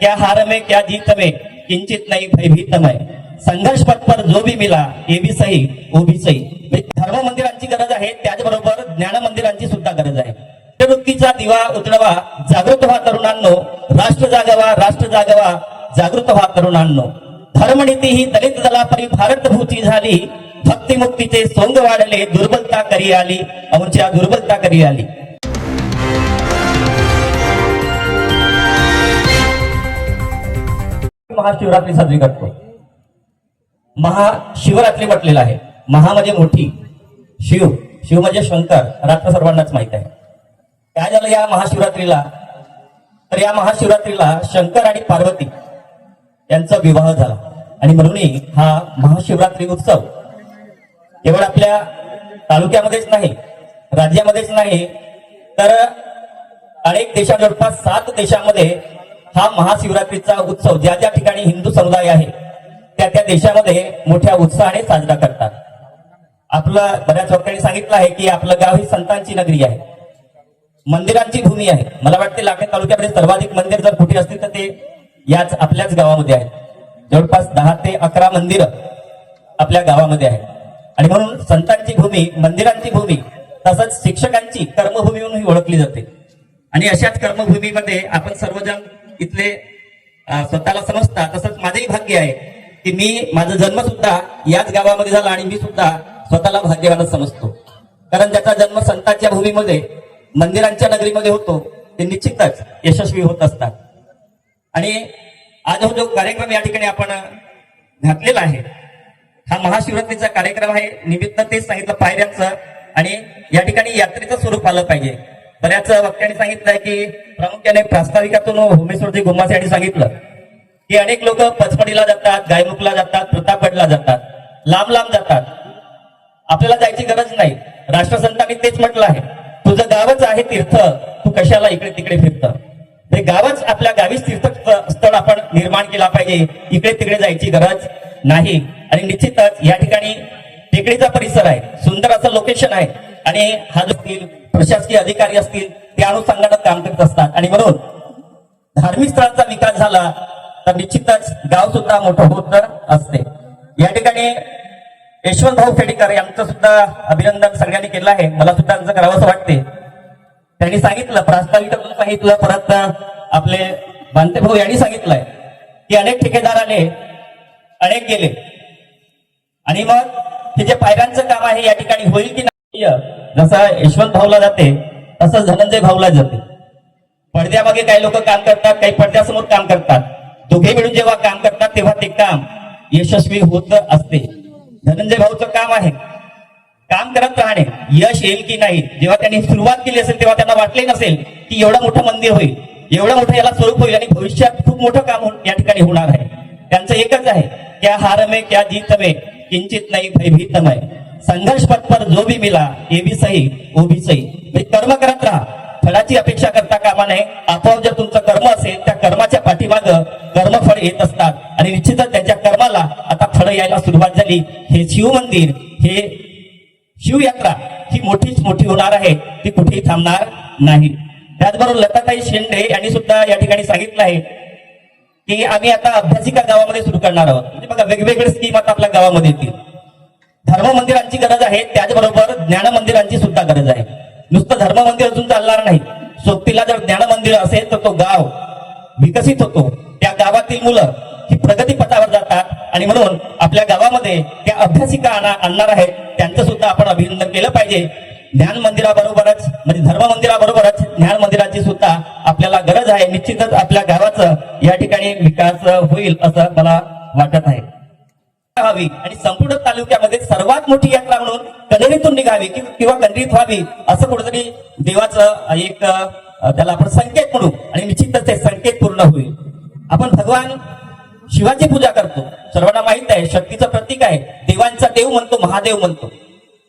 क्या हार में क्या जीत में किंचित नाही भयभीत मैं। संघर्ष पथ पर जो भी मिला हे बी सही वो भी सही। म्हणजे धर्म मंदिरांची गरज आहे त्याचबरोबर ज्ञान मंदिरांची सुद्धा गरज आहे. वृत्तीचा दिवा उतरवा जागृत व्हा तरुणांनो. राष्ट्र जागवा राष्ट्र जागवा जागृत व्हा तरुणांनो. धर्मनीती ही दलित दलापरी भारतभूती झाली. भक्तिमुक्तीचे सोंग वाढले दुर्बलता करी आली. आमच्या दुर्बलता करी आली. महाशिवरात्री साजरी करतो. महाशिवरात्री म्हटलेलं आहे. महा म्हणजे मोठी शिव शिव म्हणजे शंकर रात्र सर्वांनाच माहीत आहे. काय झालं या महाशिवरात्रीला? तर या महाशिवरात्रीला शंकर आणि पार्वती यांचा विवाह झाला. आणि म्हणूनही हा महाशिवरात्री उत्सव केवळ आपल्या तालुक्यामध्येच नाही राज्यामध्येच नाही तर अनेक देशा जवळपास सात देशामध्ये हा महाशिवरात्रीचा उत्सव ज्या ज्या ठिकाणी हिंदू समुदाय आहे त्या त्या देशामध्ये मोठ्या उत्साहाने साजरा करतात. आपलं बऱ्याच वक्त्यांनी सांगितलं आहे की आपलं गाव ही संतांची नगरी आहे. मंदिरांची भूमी आहे. मला वाटते लाखे तालुक्यामध्ये सर्वाधिक मंदिर जर कुठे असतील तर ते याच आपल्याच गावामध्ये आहेत. जवळपास दहा ते अकरा मंदिरं आपल्या गावामध्ये आहेत. आणि म्हणून संतांची भूमी मंदिरांची भूमी तसंच शिक्षकांची कर्मभूमी म्हणून ही ओळखली जाते. आणि अशाच कर्मभूमीमध्ये आपण सर्वजण इथले स्वतःला समजता तसंच माझंही भाग्य आहे की मी माझा जन्म सुद्धा याच गावामध्ये झाला आणि मी सुद्धा स्वतःला भाग्यवानच समजतो. कारण ज्याचा जन्म संतांच्या भूमीमध्ये मंदिरांच्या नगरीमध्ये होतो ते निश्चितच यशस्वी होत असतात. आणि आज जो कार्यक्रम या ठिकाणी आपण घातलेला आहे हा महाशिवरात्रीचा कार्यक्रम आहे. निमित्त तेच सांगितलं पायऱ्यांचं आणि या ठिकाणी यात्रेचं स्वरूप आलं पाहिजे. बऱ्याच वक्त्यांनी सांगितलंय की प्रामुख्याने प्रास्ताविकातून होमेश्वरजी गुम्मास यांनी सांगितलं की अनेक लोक पचपडीला जातात गायमुखला जातात प्रतापगडला जातात लांब लांब जातात. आपल्याला जायची गरज नाही. राष्ट्रसंतांनी तेच म्हटलं आहे. तुझं गावच आहे तीर्थ तू कशाला इकडे तिकडे फिरतं? हे गावच आपल्या गावीच तीर्थ स्थळ आपण निर्माण केला पाहिजे. इकडे तिकडे जायची गरज नाही. आणि निश्चितच या ठिकाणी टेकडीचा परिसर आहे. सुंदर असं लोकेशन आहे. आणि हा असतील प्रशासकीय अधिकारी असतील ते अनुषंगानं काम करत असतात. आणि म्हणून धार्मिक स्थळांचा विकास झाला तर निश्चितच गाव सुद्धा मोठं होत असते. या ठिकाणी यशवंत भाऊ फेडेकर यांचं सुद्धा अभिनंदन सगळ्यांनी केलं आहे. मला सुद्धा त्यांचं करावं असं वाटते त्यांनी सांगितलं प्रास्ताविक सांगितलं परत आपले बांते भाऊ यांनी सांगितलंय. की अनेक ठेकेदार आले अनेक गेले. आणि मग हे जे पायऱ्यांचं काम आहे या ठिकाणी होईल की नाही जसं यशवंत भाऊला जाते तसंच धनंजय भाऊला जाते. पडद्यामागे काही लोक काम करतात काही पडद्यासमोर काम करतात. दोघे मिळून जेव्हा काम करतात तेव्हा ते काम यशस्वी होत असते. धनंजय भाऊचं काम आहे. काम करत राहणे. यश येईल की नाही जेव्हा त्यांनी सुरुवात केली असेल तेव्हा त्यांना वाटले नसेल की एवढं मोठं मंदिर होईल. एवढं मोठं याला स्वरूप होईल आणि भविष्यात खूप मोठं काम या ठिकाणी होणार आहे. त्यांचं एकच आहे क्या हार में क्या जीत में किंचित नाही भयभीत मैं संघर्ष पथ पर जो भी मिला ये भी सही वो भी सही. म्हणजे कर्म करत राहा. फळाची अपेक्षा करता कामा नये. आपोआप जर तुमचं कर्म असेल त्या कर्माच्या पाठीमाग कर्मफळ येत असतात. आणि निश्चितच त्यांच्या कर्माला आता फळं यायला सुरुवात झाली. हे शिव मंदिर हे शिवयात्रा ही मोठीच मोठी होणार आहे. ती कुठेही थांबणार नाही. त्याचबरोबर लताताई शेंडे यांनी सुद्धा या ठिकाणी सांगितलं आहे की आम्ही आता अभ्यासिका गावामध्ये सुरू करणार आहोत. म्हणजे बघा वेगवेगळे स्कीम आता आपल्या गावामध्ये येतील. धर्म मंदिरांची गरज आहे त्याचबरोबर ज्ञान मंदिरांची सुद्धा गरज आहे. नुसतं धर्म मंदिर अजून चालणार नाही. सोबतीला जर ज्ञान मंदिर असेल तर तो गाव विकसित होतो. त्या गावातील मुलं ही प्रगतीपथावर जातात आणि म्हणून आपल्या गावामध्ये त्या अभ्यासिका आणणार आहेत. त्यांचं सुद्धा आपण अभिनंदन केलं पाहिजे. ज्ञान मंदिराबरोबरच म्हणजे धर्म मंदिराबरोबरच ज्ञान मंदिराची सुद्धा आपल्याला गरज आहे. निश्चितच आपल्या गावाचं या ठिकाणी विकास होईल असं मला वाटत आहे. व्हावी आणि संपूर्ण तालुक्यामध्ये सर्वात मोठी यात्रा म्हणून कनेरीतून निघावी किंवा कनेरीत व्हावी असं कुठेतरी देवाचं एक त्याला आपण संकेत म्हणू. आणि निश्चितच ते संकेत पूर्ण होईल. आपण भगवान शिवाची पूजा करतो. सर्वांना माहीत आहे शक्तीचं प्रतीक आहे. देवांचा देव म्हणतो महादेव म्हणतो.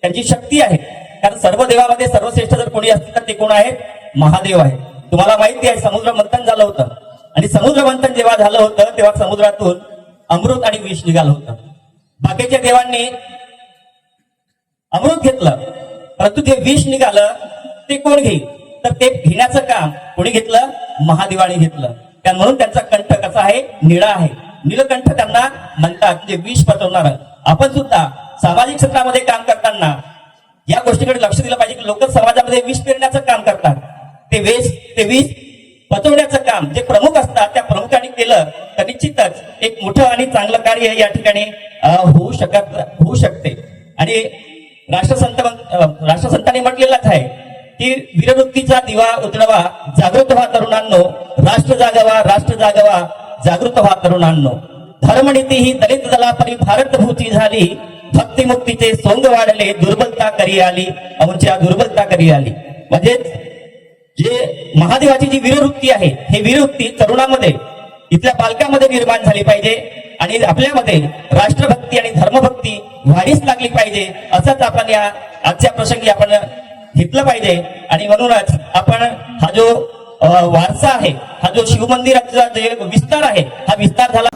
त्यांची शक्ती आहे. कारण सर्व देवामध्ये सर्वश्रेष्ठ जर कोणी असतील तर ते कोण आहेत? महादेव आहे तुम्हाला माहिती आहे समुद्र मंथन झालं होतं. आणि समुद्र मंथन जेव्हा झालं होतं तेव्हा समुद्रातून अमृत आणि विष निघालं होतं. बाकीच्या देवांनी अमृत घेतलं. परंतु जे विष निघालं ते कोण घेईल? तर ते घेण्याचं काम कोणी घेतलं? महादेवाने घेतलं. त्या म्हणून त्यांचा कंठ कसा आहे? निळा आहे. नीलकंठ त्यांना म्हणतात म्हणजे विष पचवणार आपण सुद्धा सामाजिक क्षेत्रामध्ये काम करताना या गोष्टीकडे लक्ष दिलं पाहिजे की लोक समाजामध्ये विष पेरण्याचं काम करतात. ते वेस ते विष पचवण्याचं काम जे प्रमुख असतात त्या प्रमुखांनी केलं तर निश्चितच एक मोठं आणि चांगलं कार्य या ठिकाणी होऊ शकत होऊ शकते. आणि राष्ट्रसंत राष्ट्रसंतांनी म्हटलेलंच आहे की वीरवृत्तीचा दिवा उतरवा जागृत व्हा तरुणांनो राष्ट्र जागवा राष्ट्र जागवा जागृत व्हा तरुणांनो. धर्मनीती ही दलित दलापरी भारतभूती झाली भक्तिमुक्तीचे सोंग वाढले दुर्बलता करी आली आमच्या दुर्बलता करी आली. म्हणजेच जे महादेवाची जी वीरवृत्ती आहे हे वीरवृत्ती तरुणामध्ये इथल्या पालकामध्ये निर्माण झाली पाहिजे आणि आपल्यामध्ये राष्ट्रभक्ती आणि धर्मभक्ती वाढीस लागली पाहिजे असंच आपण या आजच्या प्रसंगी आपण घेतलं पाहिजे. आणि म्हणूनच आपण हा जो वारसा आहे हा जो शिवमंदिराचा जे विस्तार आहे हा विस्तार झाला